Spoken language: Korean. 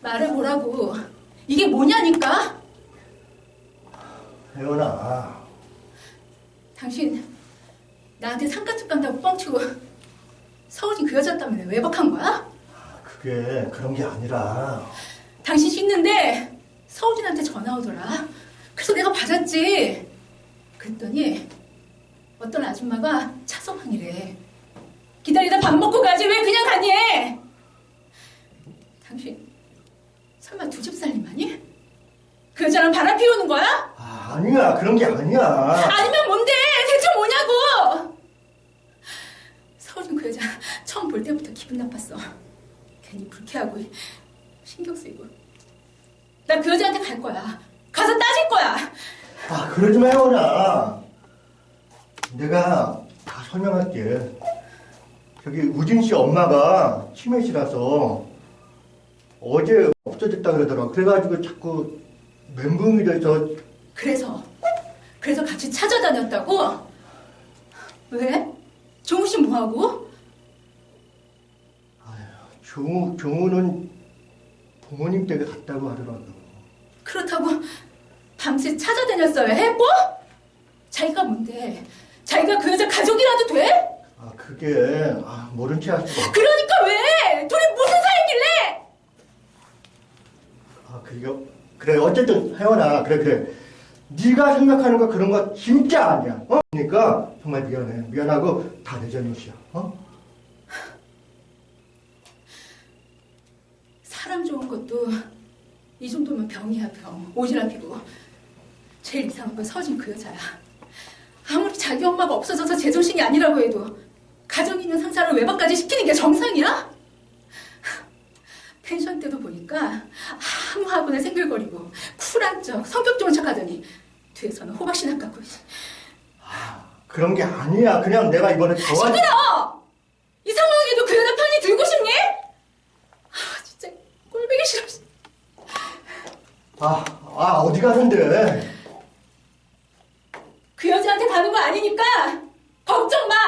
말해보라고. 이게 뭐냐니까? 혜원아, 당신 나한테 상가집 간다고 뻥치고 서울인 그 여자 때문에 외박한 거야? 그게 그런 게 아니라 당신 씻는데 서울인한테 전화 오더라. 그래서 내가 받았지. 그랬더니 어떤 아줌마가 차서방이래. 기다리다 밥 먹고 가지 왜 그냥 가니? 당신 설마 두 집 살림하니? 그 여자랑 바람 피우는 거야? 아, 아니야 그런 게 아니야. 아니면 뭔데? 대체 뭐냐고? 서울인 그 여자 처음 볼 때부터 기분 나빴어. 괜히 불쾌하고 신경 쓰이고. 나 그 여자한테 갈 거야. 가서 따질 거야. 아 그러지 마 혜원아. 내가 다 설명할게. 저기 우진 씨 엄마가 치매시라서 어제 없어졌다 그러더라고. 그래가지고 자꾸 멘붕이 돼서 그래서 그래서 같이 찾아다녔다고? 왜? 종우 씨 뭐하고? 종우 종우는 부모님 댁에 갔다고 하더라고. 그렇다고 밤새 찾아다녔어야 해? 뭐? 자기가 뭔데? 자기가 그 여자 가족이라도 돼? 아 그게 아, 모른 체할 수가 없어. 그러니까 왜? 둘이 무슨 사이길래? 아 그게 그래 어쨌든 혜원아 그래 그래 네가 생각하는 거 그런 거 진짜 아니야. 어? 그러니까 정말 미안해 미안하고 다 내 잘못이야. 어? 사람 좋은 것도 이 정도면 병이야 병 오지랖 피고 제일 이상한 건 서진 그 여자야 아무리 자기 엄마가 없어져서 제정신이 아니라고 해도 가정 있는 상사를 외박까지 시키는 게 정상이야? 펜션 때도 보니까 하고나 생글거리고 쿨한 척 성격 좋은 척 하더니 뒤에서는 호박씨나 깎고 그런 게 아니야. 그냥 내가 이번에 좋아. 시끄러! 이 상황에도 그 여자 편이 들고 싶니? 아 진짜 꼴보기 싫어 아, 아 어디 가는데? 그 여자한테 가는 거 아니니까 걱정 마.